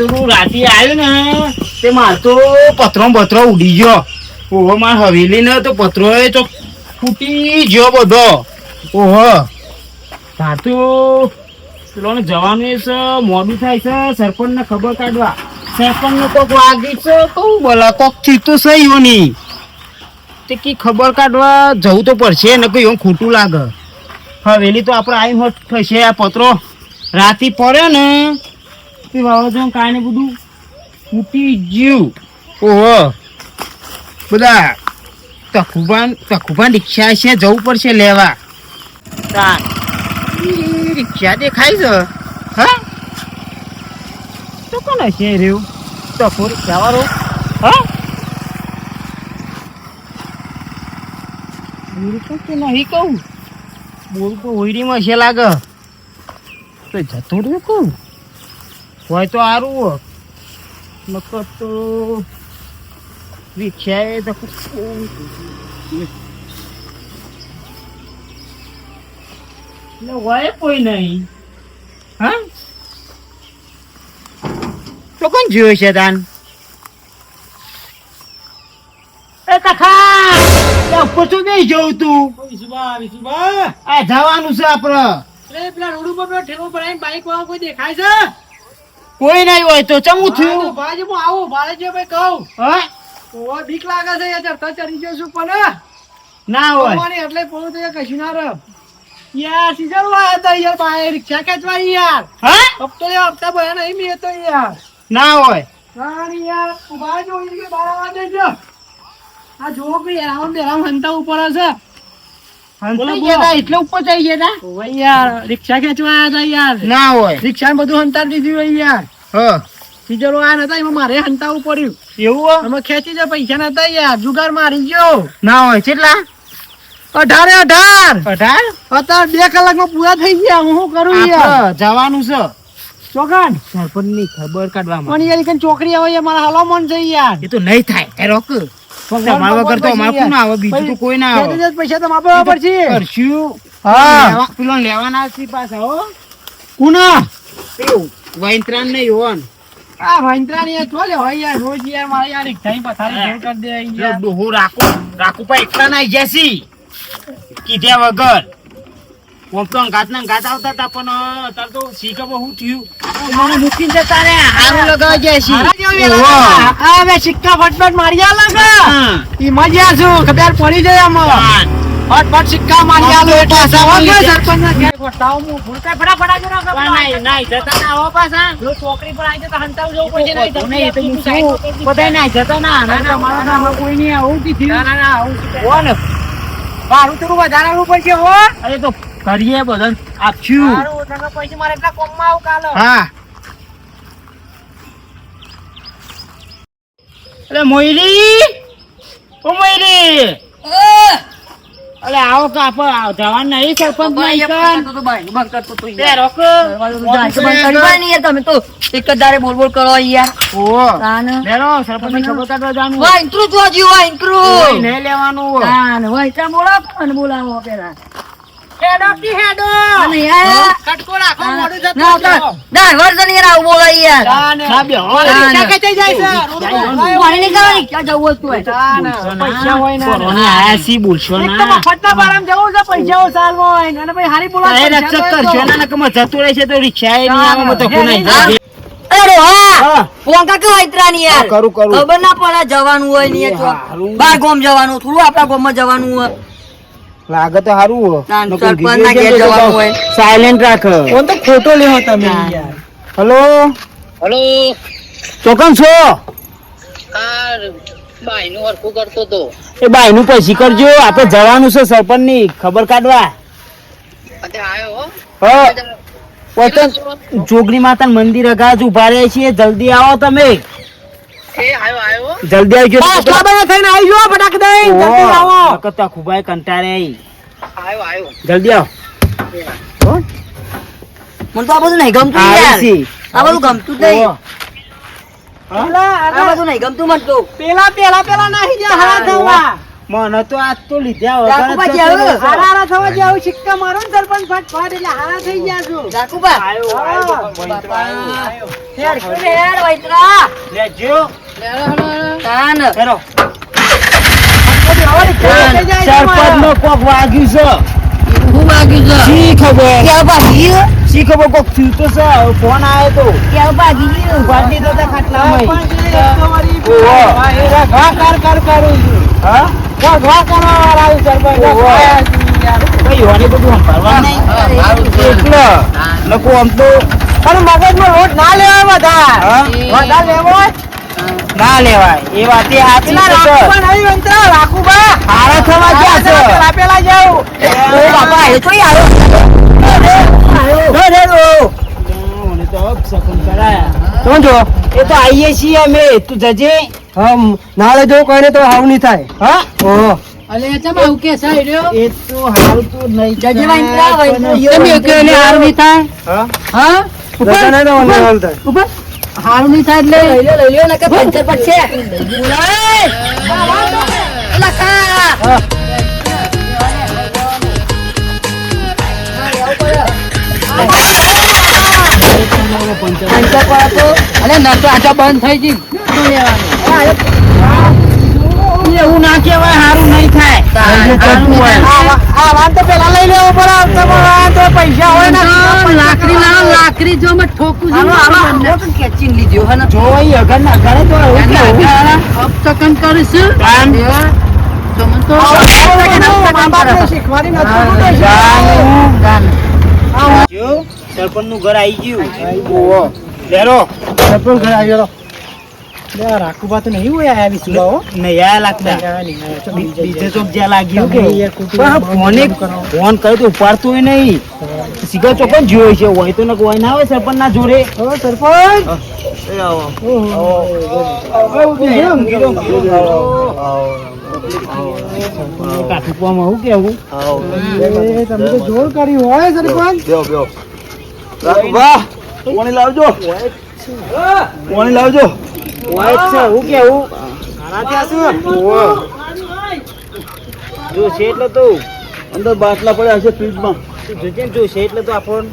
આ રાતે આવ્યું ને, તે માર તો પથરો ઉડી ગયો. ઓહો, માર હવેલી ને તો પથરો એ તો ફૂટી ગયો બધો. ઓહો. તાર તો પેલો ને જવાનું એ છે મોડું થાય છે સરપંચ ને ખબર કાઢવા. સરપંચ ને કોક વાગી છે કહું બોલા, કોકથી તો સહી હોની તે કી ખબર કાઢવા જવું તો પડશે, ને કઈ એવું ખોટું લાગે. હવેલી તો આપણે આવી હોત, થશે આ પત્રો. રાતી પડે ને તે વાવાઝોડું કાંઈ ને બધું તૂટી ગયું. ઓહો. બધા તખુબાન તખુબાન રિક્ષા છે જવું પડશે લેવા. રિક્ષા દેખાય છે. હા? તો કોણ હશે રહ્યું? તખુ રિક્ષા વાળો હા તો નહીં કહું. બોલતો હોયરીમાં છે લાગે. તો જતો રહ્યું કહું. હોય તો સારું નકર તો રિક્ષાએ તો હોય કોઈ નહીં. હા? તો કોણ જોયું છે તાન? એ તખા પૂછું નહીં જોઉં તું. આ જવાનું છે આપડે. પેલા રોડ ઉપર ઠેકો પડાય બાઈક વાળો કોઈ દેખાય છે? કોઈ નહીં હોય તો ચમું થયું? ભાજી હું આવું ભાડે ભાઈ કહું. હા? ઓવા બીક લાગે છે યાર ચડી ગયો છું પણ ના હોય. મને એટલે પોણું તો કશું ના રહ. યાર સીઝન વાળા હતા યાર ભાઈ રિક્ષા ખેંચવા યાર? હા? હપ્તો યાર હપ્તા ભર્યા નહીં મેં તો યાર. ના હોય. રાણી યાર ઊભા જો ઈ કે બાર વાગે જો આ જો કે યાર આમ બેરામ હંતા ઉપર છે. રિક્ષા ખેંચવા હતા યાર. ના હોય. રિક્ષા બધું હંતાડી દીધું હોય યાર. હ. સીઝરો આ નતા એમાં મારે હંતાવું પડ્યું. એવું અમે ખેંચી જાય પૈસા નતા યાર. જુગાર મારી ગયો. ના હોય. કેટલા? અઢારે અઢાર. અઢાર? અત્યારે બે કલાકમાં પૂરા થઈ ગયા. હું શું કરું યાર? જવાનું છે. ચોકાન સરપંચની ખબર કાઢવા પણ યાર છોકરી આવે મારા હાલો મન છે યાર. એ તો નહીં થાય. રોક. તમારા વગર તો અમારે કોણ આવે? બીજું તો કોઈ ના આવે. પૈસા તો માપે પડશે. કરશું. હા. પેલો લેવાના છે પાછા હો. કુના? વૈંત્રાન નહીં હોન આ ભાઈન્દ્રા ને ચોલે હોય યાર રોજ યાર મારે યાર એક ટાઈમ પથારી કરી દે યાર. ડોહો રાખો. રાખો પા એકલા ના જસી કીધ્યા વગર. ઓમ તો ગાત ના ગાત આવતા હતા પણ અત્યારે તો શીખવા શું થયું. મને મૂકીને જતા રે હારું લગાવી જાય છે મારા જેવું યાર ઓહો. લાગે. આ બે સિક્કા ફટફટ મારી આ લાગે ઈ મજા છું. ખબર પડી જાય આમાં. ફટફટ સિક્કા મારી આલો. એટલે પાછા સવાલ મળી ઘેર ગોઠાવો. હું ભૂલતા ફટાફટ આજો ના પણ નહીં, નહીં, જતા ના આવો પાછા. જો છોકરી પર આવી જતા હંતાવું જવું પડશે. નહીં નહીં, તો હું શું, બધાય ના જતા ના, ના, મારા કોઈ નહીં આવું કીધું. ના, ના, ના, આવું મારું વધારાનું પડશે હો. અરે તો કરીએ બધાને આપશું. પૈસા મારે એટલા કોમમાં આવું કાલે. હા. અરે મોયરી ઓ મોયરી અરે આવો તો આપ જવાન નહીં સરપંચ નહીં તે રોક. તમે તો. એક જ દારે બોલ બોલ કરો યાર. ઓ. લેરો સરપંચની ખબર કાઢવા જાનું. વાહ ઇન્ટ્રો હજી વાહ ઇન્ટ્રો નહીં લેવાનું હોય. બોલાવો અને બોલાવો પેલા. હેડો કી હેડો અને યાર કટકો રાખો મોઢું જતું ના રહો. તો દર યાર આવું બોલાય યાર ના બે હો. મારી તાને. રિક્ષા જાય છે. રોડ પર જાય ઊભા પાણી નહીં ક્યાં જવું હતું હોય તાને. બોલશો ના. પૈસા હોય ના. કોરોની આયા છી, બોલશો એક તો ના. મફતના જવું છે, પૈસાઓ સાલવા હોય અને પછી હારી બોલાવો, એ રક્ષક કરશો ના નકર જતું રહેશે તો રિક્ષા એ નહીં આવે તો કોને અરે હા હા. પોંકા કે વાઈત્રા યાર કરું, કરું. ખબર ના પડે જવાનું હોય ને યાર હારું. બાર ગોમ જવાનું થોડું આપણા ગોમમાં જવાનું હોય લાગે તો સારું. સાયલેન્ટ રાખ. ફોન તો ખોટો લેવો તમે હલો? હલો. ચોકન છો? આ બાઈનું હરખું કરતો તો. એ બાઈ નું પછી કરજો આપણે જવાનું છે સરપંચની ખબર કાઢવા. અત્યારે વતન જોગણી માતા મંદિર અગાજ ઊભા રહ્યા છીએ. જલ્દી આવો તમે. એ આવ્યો આવ્યો જલ્દી આવજો. બસ, લાબાના થઈને આવી ગયો ફટાક દઈ. જલ્દી આવો. કતા ખુબાઈ કંટાળે. આવ્યો આવ્યો જલ્દી આવો? મને તો આ બધું નહીં ગમતું યાર. આ બધું ગમતું જ નહીં. પેલા આ બધું નહીં ગમતું મને તો. પેલા પેલા પેલા નાહી જા હા ધોવા મને તો આજ તો લીધા વગર હારા હારા થવા જાવ સિક્કા મારો ને સરપંચ ફટ ફટ એટલે હારા થઈ ગયા છો. રાખુબા આયો, આયો, હા. વૈતરો હેડ શું લે, જો વૈતરા. લેજો. હેરો. થઈ જાય કોક વાગ્યું છે. શી ખબર? ક્યાં ભાગી ગયું? શી ખબર કોક થયું તો છે. ફોન આવ્યો તો. ક્યાં ભાગી ગયું? તો ઓહો. હા, કર કર કરું છું. હા? આમ તો. પણ મગજમાં લોટ ના લેવાય બધા. હા? લેવો ના લેવાય. એ વાત એ છે રાખુબા હારા થવા ક્યાં છે પેલા જાઉં. બાપા, એ તો આવ્યો. જો એ તો આવીએ છીએ અમે. તું જજે. હમ નાળે જો કોઈને તો હાવ નહીં થાય. હા? ઓહો. એ તો હાવ તો નહીં જજે વાંદરા, યો તમે એકલે યો. હારું નહીં થાય? હા? હા? ઉપર? ના તો મને હાલ થાય. હારું નહીં થાય એટલે લઈ લ્યો, લઈ લો ને કે પંચર પર છે. લખા પંચર પર તો અરે નતો આટા બંધ થઈ ગઈ એવું ના કહેવાય હારું નહીં થાય. હારું નહીં થાય. આ વા- તો પેલા લઈ લેવો પડે તમારે પૈસા હોય ને લાકડી લાવો લાકડી જો મેં ઠોકું છું આનો આનો આનો તો ખેંચીને લીધો હે જો અહીં અગર ના કરે તો એવું કેવું? અપચકન કરીશું. કામ તો મા બાપને શીખવાડી નથી જો સરપંચનું ઘર આવી ગયું. ઓહો લેરો. સરપંચ ઘરે આવ્યો લે. રાખુબા તો નહીં હોય આયા વિસુબા નયા લાગતા. બીજે ચોક જ્યાં લાગ્યું કે ફોને ફોન કર્યો તો ઉપાડતો હોય નહીં. સીધો ચોક્કસ જોયો છે હોય તો ને કોઈ ના હોય સરપંચ ના જોડે. સરપંચ! કાઠુકવામાં હું કેવું? તમે તો જોર કરી હોય સરપંચ. પાણી લાવજો. પાણી લાવજો. જ છે હું કેવું ઓહો. જો છે એટલે તો અંદર બાટલા પડ્યા છે ફ્રીજમાં. તું જોજે જો છે એટલે તો આપણ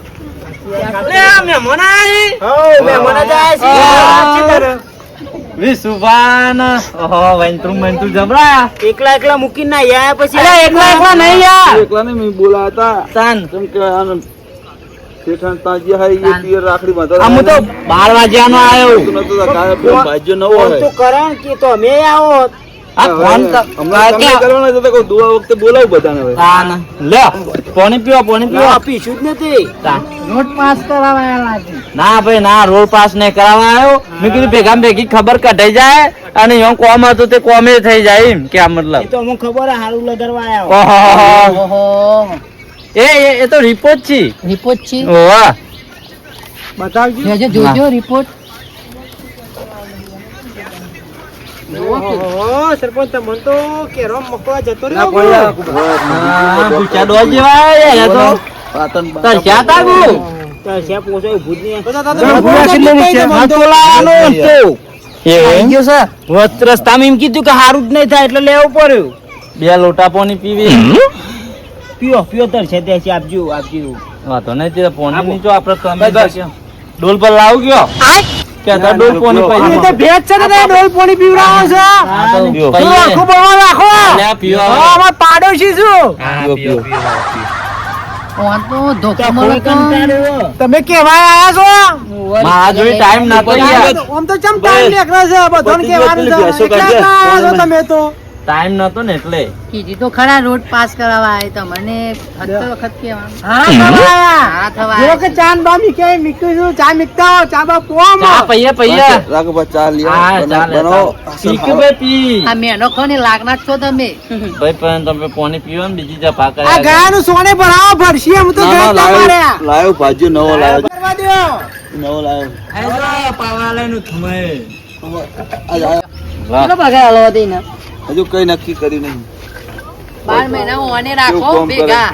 એકલા એકલા મૂકીને ના યા પછી? એકલા એકલા નહીં યાર એકલા ને મેં બોલાયા હતા કેમ કે આનો શેઠાણ તાજ્યા હાઈ એ પિયર રાખડી બાંધો આ હું. તો બાર વાગ્યાનો આવ્યો. નતો તો ભાજ્યો નવો ફોન તો કરણ કે તો અમે આવો. આ ફોન તો હમણાં છે તો કહું દુઆ વખતે બોલાવું બધાને હવે. તાન. લે પાણી પીવો પાણી પીવો. પીશું જ નથી. નોટ પાસ કરાવાયા ના ભાઈ ના રોડ પાસ નહીં કરાવવા આવ્યો. મેં કીધું ભેગા ભેગી ખબર કઢાઈ જાય અને એમ કોમ હતું તે કોમે થઈ જાય એમ. કે આ મતલબ તો ખબર હારું લગાડવા આવ્યો. ઓહો. એ એ- એ તો રિપોર્ટ છે. રિપોર્ટ છે? ઓવા બતાવજો. જોજો રિપોર્ટ સરપંચ તમને તો કેરો મકવા જતો રહ્યો પૂછા ડોલ જેવા એ તો. પાટણ તાર ક્યાં તાગુ તો છે પોસો ભૂતની વસ્ત રસ્તામાં એમ કીધું કે હારું જ નહીં થાય એટલે લેવું પડ્યું. બે લોટા પાણી પીવી. પીઓ છે તે છે આપજો આપજો વાતો નહીં તે પોણી જો આપણે કમે ડોલ પર લાવ ગયો. કે તાર ડોલ પોણી એ તો ભેજ છે ને ડોલ પાણી પીવડાવો છો. શું આખું બળવા રાખો. લે આ હા, અમાર પાડોશી છું. પીઓ. તો કંટાળ્યો તમે કેવાય આયા છો? મારા જોડે ટાઈમ ના પડી આમ તો ચમ ટાઈમ નીકળે છે બધાને છો. તમે તો. ટાઈમ નતો ને એટલે. કીધી તો ખરા રોડ પાસ કરાવવા આવે તમને વખત વખત કેવાનું હા હા થવા જો કે ચાંદ બામી કે છું ચા મિકતા ચા બા પોમ ચા પૈયા પૈયા રાખો બા ચા લ્યો. હા બનાવો. પીક બે પી. આ મેનો ખો ને લાગના જ છો તમે. ભાઈ પણ તમે પાણી પીવો ને? બીજી જપા આ કર્યા ગાયનું સોને ભરાવો ભરશી એમ તો ગાય ના લાયો. લાયો નવો લાયો કરવા દ્યો. નવો લાયો. આ- આ- કેટલો પગાર આલવા દઈને? હજુ કઈ નક્કી કર્યું નહીં. બાર મહિના ઓને રાખો ભેગા.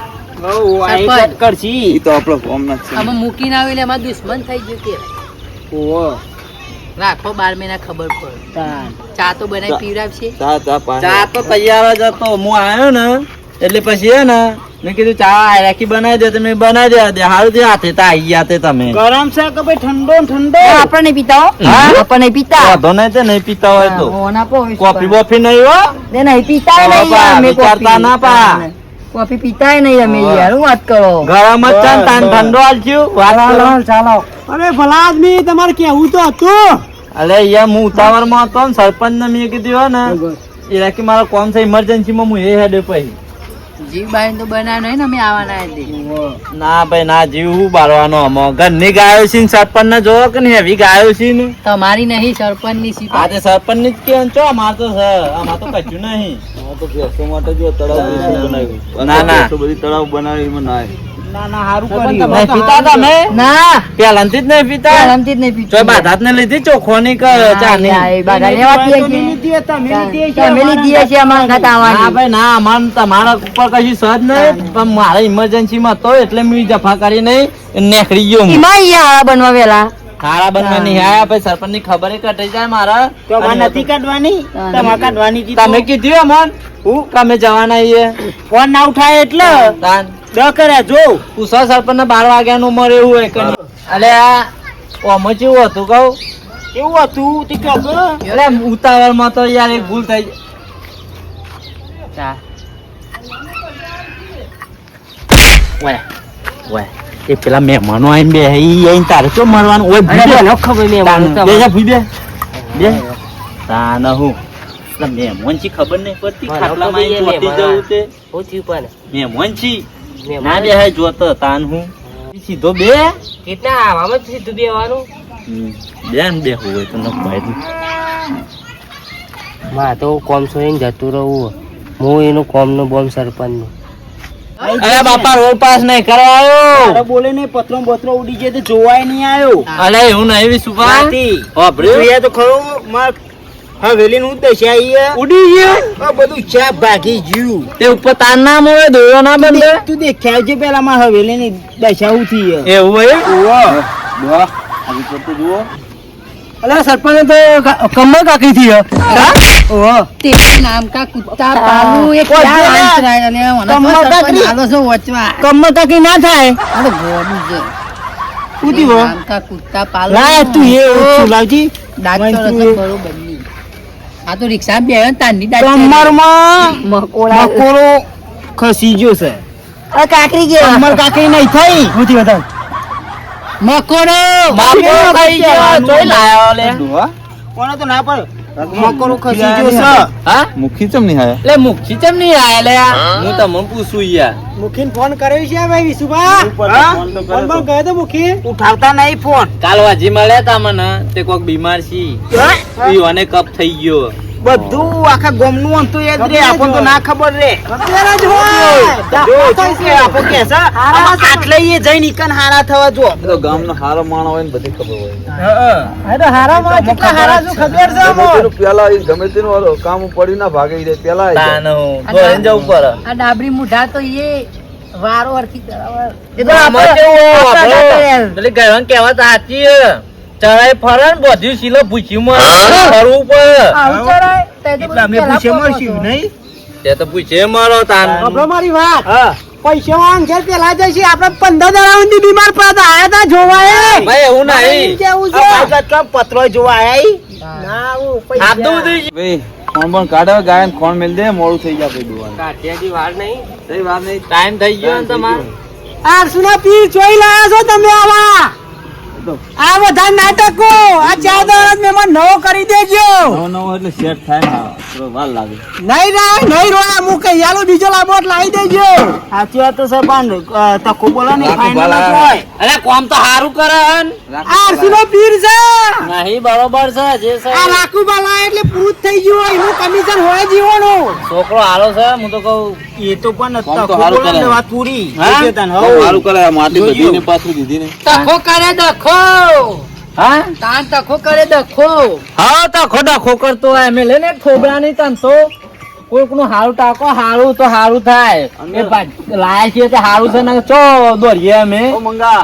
રાખો બાર મહિના ખબર પડે. ચા તો બનાવી પીવડાવશે. ચા ચા પાણી. ચા તો તૈયાર જ હું આવ્યો ને એટલે પછી હે ને મેં કીધું ચા રાખી બનાવી દે તમે બનાવી દે દે હારું તે હાથે તો આવી ગયા તે તમે. ગરમ છે કે ભાઈ ઠંડો ઠંડો? આપણે પીતા હો? હા? આપણે પીતા. વાંધો નહીં તે નહીં પીતા હોય તો. કોફી બોફી નહીં હો ને નહીં પીતા નહીં અમે કરતા ના પા. કોફી પીતા નહીં અમે યાર હું વાત કરો? ગરમ જ છે તાન ઠંડો આલજ્યું વાત. ચાલો અરે ભલા આદમી તમારે કેવું તો હતું? અલે યાર હું ઉતાવળમાં હતો ને સરપંચ ને મેં કીધું હો ને એ રાખી મારા કોમ છે ઇમરજન્સી માં હું એ હેડે પછી. જીવ બાઈને તો બનાવ્યો નહીં ને અમે આવવાના હતી ના ભાઈ ના જીવ હું બાળવાનો આમાં. ઘરની ગાયો છે ને સરપંચ ને જોવો કે નહીં હેવી ગાયો છે ને? તમારી નહીં સરપંચની સીપા આજે સરપંચની જ કેવું છો અમાર તો સર અમાર તો કશું નહીં. તો ભેંસો માટે જો તળાવ બનાવ્યું ના, ના. બધી તળાવ બનાવી. એમાં નાય ના ના સારું નહીં પીતા તમે ના. પેલાથી જ નહીં પીતા? પહેલાંથી જ નહીં પીતું. ચોય બાધાત ને લીધી ચોખોની કે ચાની હા, એ બાધા લેવા દે છે. તમે લીધી છે, તમે લીધી હશે અમારા ઘાટ ના આવવાની. ભાઈ ના અમાર તમારા ઉપર કશું સજ નહીં પણ મારે ઇમરજન્સી માં તો એટલે મી જફા કરી નહીં નેખડી ગયો. એમાં બનવા વેલા. ખારા બનવા નહીં આયા ભાઈ સરપંચની ખબર કટાઈ જાય મારા. તો નથી કાઢવાની? તમારે કાઢવાની તમે કીધું અમન હું? તમે જવાના છીએ ફોન ના ઉઠાય એટલે? કર્યા જો. સરપંચ ને બાર વાગ્યા નું મરે એવું હોય કઈ અલે આ ઓમાં કેવું હતું કહું? એવું હતું? તે કહો કે ઉતાવળમાં તો યાર એક ભૂલ થઈ ચા ઓય ઓય એ પેલા મહેમાનો આઈને બે ઈ આઈને તારે શું મરવાનું ઓય ભૂઈ બે. ખબર તાન, બે જા ભૂઈ બે. બે. હું. પેલા મહેમાન છી ખબર નહીં પડતી ખાટલામાં આઈને જવું તે. મહેમાન છી ના બે હે જોતો તાન હું. સીધો બે? કેટલા આવામાં સીધું બેવાનું? હમ, બે બે હોય તો ન ભાઈ માં તો કોમ છોડીને જતું રહું. હું એનું કોમ નો બોમ સરપંચનું અરે બાપા રોડ પાસ નહીં કરવા આવ્યો બોલે ને પત્રો બત્રો ઉડી જાય તો જોવાય નહીં આવ્યો. અરે એવું નહીં વિશુભા નથી. વાપર્યું? તો ખરું માર હવેલી નું દશા ઉડી ગયો? બધું ચા ભાગી ગયું. તે ઉપર તાર ના મળે દોરો ના બંધ? તું દેખાવ છે પેલા માં હવેલી ની દશા ઉઠી એવું હોય આવી જુઓ. અલા સરપંચ તો કમર કાકી થી તેરે નામ કા કુત્તા પાલુ એ ક્યાં અને કમર સરપંચ આલો છો વચવા કમર કાકી ના થાય? આ તો ગોડું છે. ઉઠી હો. નામ કા કુત્તા પાલુ. તું એ ઓછું લાવજી. દાંત તો. બરોબર. આ તો રિક્ષા બે તાંડી દાંત કમરમાં મકોડા મકોડો ખસી ગયો છે. અરે કાકરી ગયો. કમર કાકરી નહીં થઈ. ઉઠી બતાવ મકોડો બાપો ખાઈ ગયો. જોઈ લાયો લે. કોને તો ના પડે મકોડો ખસી ગયો છે? હા? મુખી ચમ નહીં આયા? લે મુખી ચમ નહીં આયા લે હું? તમને પૂછું યાર. મુખીન ફોન કર્યો છે ભાઈ વિશુભા? ફોન તો ફોન કર્યો તો મુખી? ઉઠાવતા નહીં ફોન કાલ વાજી મળ્યા તા મને. તે કોક બીમાર છી. ઈઓને કપ થઈ ગયો. બધું આખા ગોમનું એ જ રે આપણને તો ના ખબર રે. આપો કે આટલે એ જઈ ઈકન હારા થવા જો. તો ગામનો હારો માણો હોય ને બધી ખબર હોય. આ હારા માં કેટલા હારા શું ખબર છે ગમે પેલા ગમે તેનું કામ પડી ના ભાગે રે પેલા. તાન આ ડાબરી મુઢા તો એ વારો વરથી કરાવે. એ તો આપણે- કેવું આપણે આપણો? ગયવાન કહેવત સાચી ચડાઈ ફરે ને બધું શીલો પૂછ્યું મળે ફરવું પડે. તે તો અમે પૂછે મળશું નહીં? તે તો પૂછે મારો તાન. મારી વાત. પૈસા વાંગે પેલા જશે આપણે પંદર દાડા સુધી બીમાર પડતા આયા તા જોવાય. ભાઈ એવું નહીં. કેવું છે? ભાગત પત્રો જોવા આયા ના પૈસા. ભાઈ પણ કાઢો ગાયન ખોણ મેલ દે મોડું થઈ જાય દુવાનું. વાર નહીં. વાત નહીં. ટાઈમ થઈ ગયો ને આ સુના પીર જોઈ લાયા છો તમે નાટકો. આ ચાર દાડા મહેમાન નવો કરી દેજો. નવો નવો એટલે સેટ થાય ને વાર લાગે. નહીં રા નહીં રોયા મૂકે. યાલો બીજો લાબોટ લાવી દેજો. સાચી વાત તો સરપંચ તકો બોલો ને રાખો ફાઇનલ ભલા. હોય. અરે કોમ તો સારું કરે હન. આરસુનો પીર છે. નહીં બરોબર છે જે છે. આ રાખુબા બાલા એટલે પૂરું થઈ ગયું હોય. એનું કમિશન હોય જીવોનું. છોકરો હારો છે હું તો કહું એ તો પણ તકો બોલો ને વાત પૂરી. સારું કરે માટી. બધી ને પાછું દીધી ને તખો કરે દખો. હા? તાન તખો કરે દખો. હા તો ખોટા ખોકર હોય. મેં લઈને ખોબરાની તન તો. કોઈકનું હારું ટાકો હારું તો હારું થાય. એ લાયા છીએ તો હારું છે ને ચો દોરીએ અમે. ઓ મંગા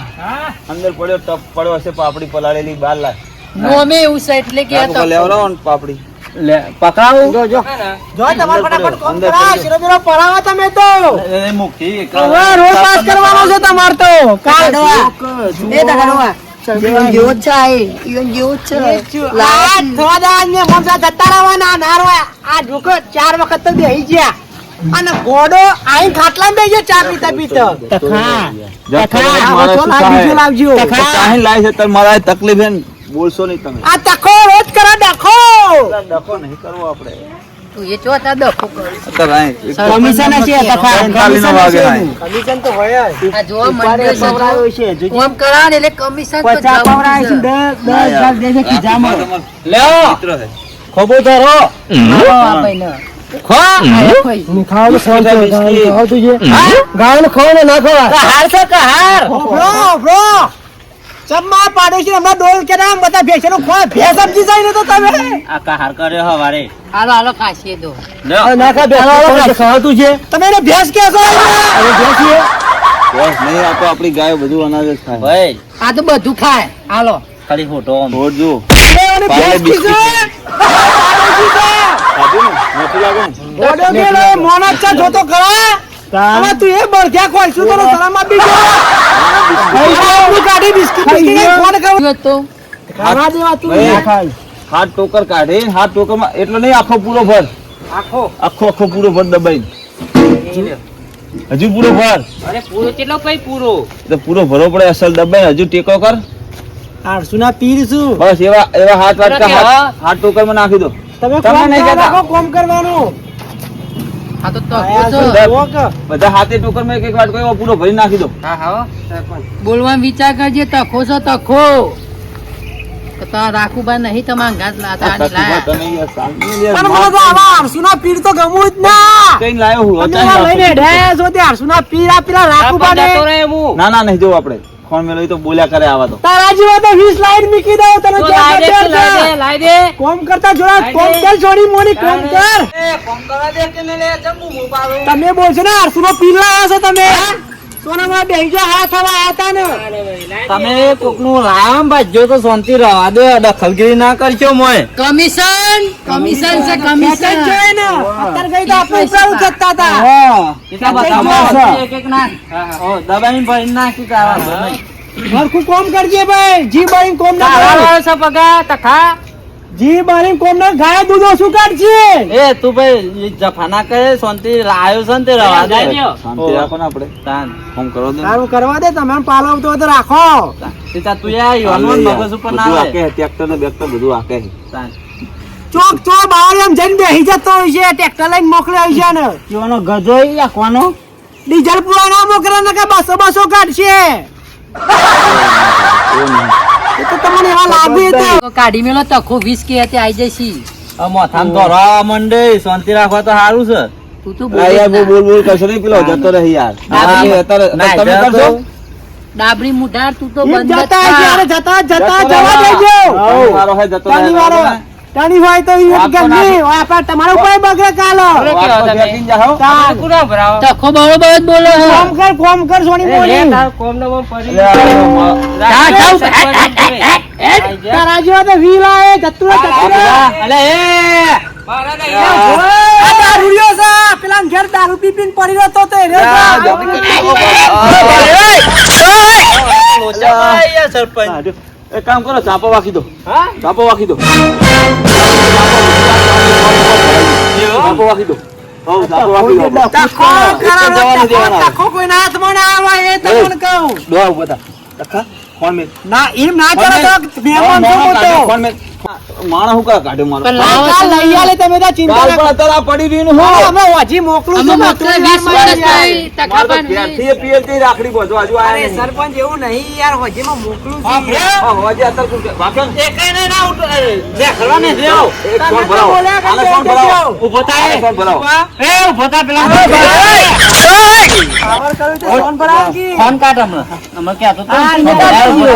અંદર પડ્યો ટપ પડ્યો હશે પાપડી પલાળેલી બાર લાખ. નોમે એવું છે એટલે કે આ રાખો, તકો. લેવડાવો ને પાપડી. લે પકડાવું? જો જો. જો તમારે ફટાફટ કોમ કરા કરી દો. શીરો બીરો પરાવો તમે તો. એ- એ હવે રોડ પાસ કરવાનો છે તમારે તો. કાલ એ તગાડવા ઈવન જેવો જ છે આ જેવો જ છે. આ થવા ને મમસા જતા રહેવાના. ના આ ઢોકો ચાર વખત તો બેહી ગયા. અને ઘોડો આઈ ખાટલા બેહી ગયા ચા પીતા પીતા. જા, તખા? બીજું લાવજો. તો ચાહીને લાવી છે, તારે મારા તકલીફ ને, બોલશો નહીં તમે. આ તખો રોજ કરો ડખો. ડખો નહીં કરવો આપણે. તું એ ચો તા કર. તો. કમિશન તો હોય આ છે છે ને એટલે કમિશન તો છે. છે. ખીજામાં લ્યો. ખોબો ધરો કરો છે ને ના છે ચમ્મા પાડોશી હમણાં ડોલ કે બધા બધા ભેંસનો ખો ભેંસ સમજી જાય ને તો તમે. આ કહાર કર્યો હવારે હાલો હાલો ખાશીએ દો. લ્યો. નાખા ભેંસ ખાવતું છે? તમે એને ભેંસ કે છો અરે ભેંસ છે? બસ નહીં આ તો આપણી ગાયો બધું અનાજ જ ખાય. ભાઈ. આ તો બધું ખાય. હાલો. ખાલી ફોટો આમ. રોજ ભેંસ કી છે પાડોશી છે ખાધું ને? મોટું લાગે ને? ગોડો ગેલો મોના ચા જોતો તું એ બળધ્યા ખોય શું તને શરમ આપી ગયો. આપણું કાઢી બિસ્કિટ બિસ્કિટ એ ફોન કર તો. ખાવા દેવા તું. ખાય. હાથ ટોકર કાઢી હાથ ટોકરમાં એટલો નહીં આખો પૂરો ભર. આખો? આખો આખો પૂરો ભર દબાઈ હજુ પૂરો ભર. અરે પૂરો કેટલો કઈ પૂરો? તો પૂરો ભરવો પડે અસલ દબાઈ હજુ ટેકો કર. આરસુ ના પીર છું. બસ એવા એવા હાથ વાટકા હાથ હાથ ટોકરમાં નાખી દો. તમે તમે કોમ નહીં કરતા. કોમ કરવાનું. તો. બધા હાથે ટોકરમાં એક એક વાટકો એવો પૂરો ભરી નાખી દો. હા હા. બોલવાનો વિચાર કરજે તખો છો તખો. રાખુબા નહીં તમારા ઘાટ લાતા આ લાયા. તમે યાર શાંતિ યાર પણ મને તો આવા આરસુના પીર તો ગમવું જ ના. કઈ લાયો હું અચાનક લઈને હેડ્યા છો તે આરસુના પીર આ પેલા રાખુબા ને ના ના નહીં જવું આપણે. ફોન મેલો તો બોલ્યા કરે આવા તો. તારા જીવા તો 20 લાઈન મૂકી દઉં તને જો છે. કોમ કરતા જોડા કોમ કર. છોડી મોની કોમ કર તમે બોલશો ને આરસુનો પીર લાયા છો તમે. સોનામાં બેહી જા હાથ હવા આતા ને. તમે કોકનું રામ ભાજ્યો તો શાંતિ રહેવા દો દખલગીરી ના કરશો મોય. કમિશન કમિશન છે કમિશન. જાય ને. અત્યારે ગઈ તો આપણે ઉપરાળું ખેંચતા હતા એટલા બધા એક એક નાખ. ઓ દબાઈને ભરીને નાખી તારા વાંધો કોમ કરજે ભાઈ. જી ભાઈ કોમ ના કરો. જી બારી કોમ ના ગાય દૂધો શું કાઢશે? એ તું ભાઈ જફાના કહે શાંતિ લાયો છે તે રવા દે. શાંતિ રાખો ને આપણે. તાન. ફોન કરો દે તારું કરવા દે તમે પાલવતો તો રાખો. સીતા તું આ યોનો મગજ ઉપર ના આવે. ટ્રેક્ટર ને બેક્ટર બધું આકે. તાન. ચોક ચો બહાર એમ જઈને બેહી જતો હોય છે ટ્રેક્ટર લઈને મોકલે હોય છે ને. યોનો ગજો રાખવાનો? ડીઝલ પૂરા ના મોકલે ને કે બસો બસો કાઢશે. એ તો તમને એવા લાગે કાઢી મેલો તખો વીસ કે તે આઈ જઈશી મોથામ ધોરા મંડે શાંતિ રાખવા તો સારું છે. તું તો આ યાર બોલ બોલ બોલ કશો નહીં પેલો જતો રહી યાર. તમે કરશો? ડાબરી મુઢાર તું તો બંધ જતા. જતા જતા જવા દેજો. ત્રણ હે જતો તાની હોય તો ઈ ના- આપણા તમારા ઉપર બગડે કાલો. તખો બરોબર જ બોલો કોમ કર કોમ કર સોની બોલી. એટલે આ જા, જાઉં. તારા જેવા તો વીલ આવે જતું રહે, જતું રહે. અલે એ. આ દારૂડિયો છે. પેલા ઘેર દારૂ પીપીને પડી રહ્યો તો તો એ એક કામ કરો ચાપો વાકી દો હા વાકી દો ચાપો વાકી દો ચાપો વાકી દો ટકો કોઈના હાથમાં ના આવે એ તમને કહું દો બધા ટકા ફોન મેં ના એમ ના કરો તો મહેમાન શું ફોન મેં માણસ હું કા કાઢ્યો મારો? કાલ લઈ આલે તમે તાર ચિંતા ના કરો. અત્યારે પડી રહ્યું હું? અમે હોજી મોકલું છું ને, મોકલે તું વીસ યાર વર્ષ મારી થઈ, યાર. ટકા મારે તો પણ ક્યારથી એ પિયરથી રાખડી બધું હજુ આયા નહીં. સરપંચ એવું નહીં યાર હોજીમાં મોકલું છું. હા, હોજે અત્યારે તું એ કઈ નહીં ના ઉઠો. એ, કરવા ને લેવો એક ફોન ભરાવો. આને ફોન ભરાવો. ઊભો થાય. ફોન ભરાવો. એ ઊભો થાય પેલા. પાવર કર્યું તો ફોન ભરાવો કી? ફોન કાઢ હમણાં હમણાં ક્યાં તો બોલો,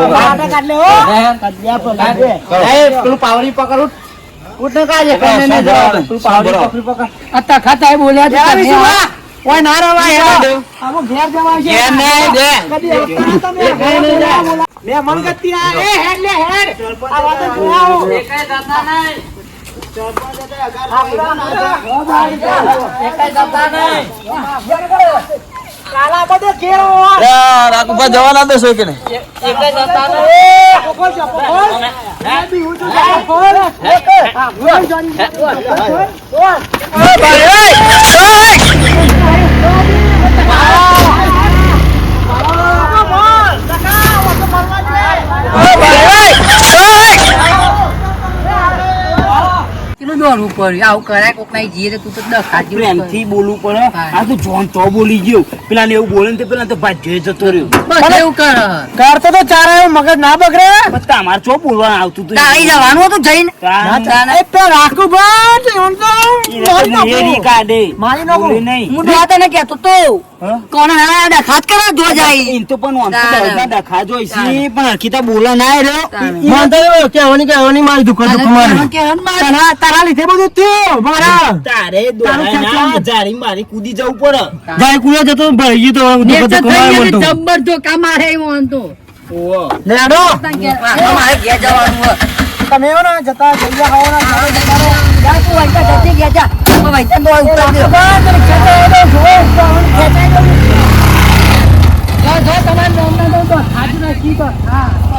લો. બાટા કાઢ લે, પેલું પાવડી પકડ ઉઠ. ઉઠ ને કાઢે, કઈને નહીં જવાનું. પેલું પાવડી પકડી પકડ. આ તખા બોલ્યા આ. ઓય ના રવાય, હેડો. આમાં ઘેર જવાય છે. ઘેર નહીં, દે. કદી જવા ગતિ આ એ હેડ લે હેડ આ વાત જોવાઓ કાલા બધે કેરો જવાના દેશો કે નહીં એ પકડ જા પકડ એ બી હું તો જા પકડ હા હું જાની કેટલું દોડવું પડ્યું આવું કરાય કોક ના જઈએ તું તો દખા જેવું પ્રેમથી બોલવું પડે. આ તો જોન તો બોલી ગયો. પેલા ને એવું બોલે ને પેલા તો ભાગ્ય જતો રહ્યો. બસ એવું કર. કરતો તો ચારા મગજ ના બગડે? પણ તમારે ચો બોલવા આવતું તું તાળી જવાનું હતું જઈને. એ તો રાખું ભાઈ કાઢે. મારી નાખો. નહીં. હું તો તને કેતો તો? કોણ હા દખાત કરો જો જાય. એમ તો પણ આમ તો ડખા જોઈ છે. પણ હરખીતા બોલા ના એ રહ્યો. તો કહેવાની કહેવાની મારી દુકાન તો તારા કેવાનું તારા તારા લીધે બધું થયું મારા. તારે દોડાય જારી મારી કૂદી જવું પડે. જાય કુયા જતો ભાઈ તો મારે તો. લેડો મારે ઘેર જવાનું તમે ના જતા જઈએ ખાવાના જા તું જતી ગયા જા. હું વાંચા તો ઉતાર દે. જો, જો, તમારે નામ ના દઉં તો હાથ નથી તો. હા.